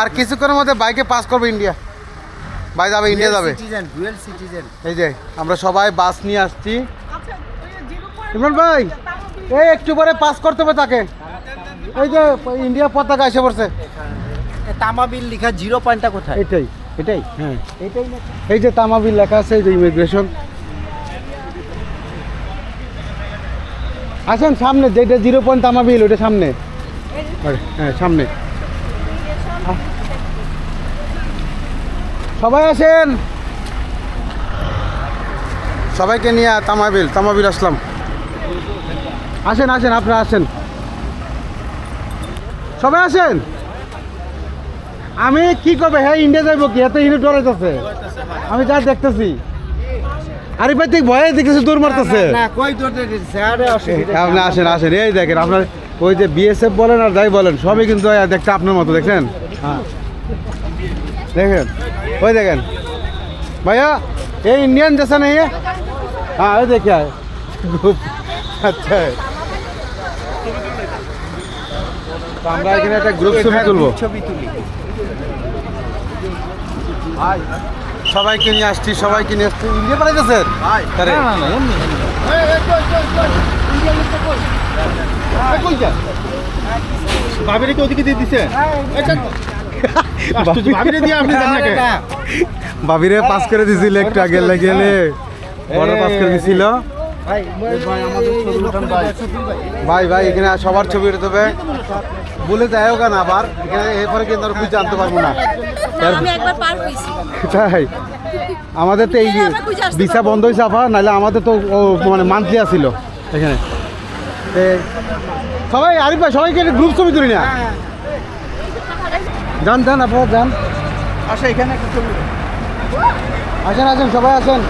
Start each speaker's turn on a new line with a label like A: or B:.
A: আর কিছুক্ষণের মধ্যে বাইকে পাস করবে ইন্ডিয়া ভাই যাবে ইন্ডিয়া যাবে।
B: সিটিজেন ডুয়েল সিটিজেন
A: এই যে আমরা সবাই বাস নিয়ে আসছি।
C: আচ্ছা,
A: ইমরান ভাই এই একটু পরে পাস করতে হবে তাকে। এই যে ইন্ডিয়া পতাকা এসে পড়ছে।
B: তামাবিল লেখা জিরো পয়েন্টটা কোথায়?
A: এটাই এটাই হ্যাঁ।
B: এটাই
A: এই যে তামাবিল লেখা আছে এই যে ইমিগ্রেশন আসেন সামনে যেটা জিরো পয়েন্ট তামাবিল ওটা সামনে। হ্যাঁ সামনে। সবাই আসেন। সবাইকে নিয়ে তামাবিল তামাবিল আসলাম। আসেন আসেন আপনারা আসেন। সবাই আসেন। আমি কি করবে? হ্যাঁ ইন্ডিয়া যাইব কি? এত ইউনিট ডরাইতেছে আমি যা দেখতেছি। আরে ভাই তুই ভয়ে দেখতেছি দৌড় মারতেছে। আপনি আসেন আসেন। এই দেখেন আপনার ওই যে বিএসএফ বলেন আর যাই বলেন সবই কিন্তু দেখতে আপনার মতো দেখছেন? হ্যাঁ দেখেন ওই দেখেন ভাইয়া এই इंडियन जैसा नहीं है हाँ ये देखिए ग्रुप अच्छा है তো আমরা এখানে একটা গ্রুপ ছবি তুলবো
B: ছবি তুলি
A: সবাইকে নিয়ে আসছি সবাইকে নিয়ে আসছি ইন্ডিয়া পাঠাইতেছেন তারে
D: ভাবিরে কি ওদিকে দিয়ে দিছে? ভাবিরে দিয়ে আপনি যান না
A: বাবিরে পাস করে দিছিল একটু আগে গেলে বড় পাস করে দিছিল।
B: ভাই ভাই আমাদের ছবি উঠান ভাই।
A: ভাই ভাই এখানে সবার ছবি উঠতে হবে বলে কেন আবার? এখানে এরপরে কিন্তু আর খুঁজে আনতে পারব না। তাই। আমাদের তো এই ভিসা বন্ধ হয়েছে আফা নাহলে আমাদের তো মানে মান্থলি আসছিল এখানে। সবাই আরিফ ভাই সবাইকে গ্রুপ ছবি তুলি না? যান যান আপনারা যান।
B: আসে এখানে একটা ছবি
A: আসেন আসেন সবাই আসেন।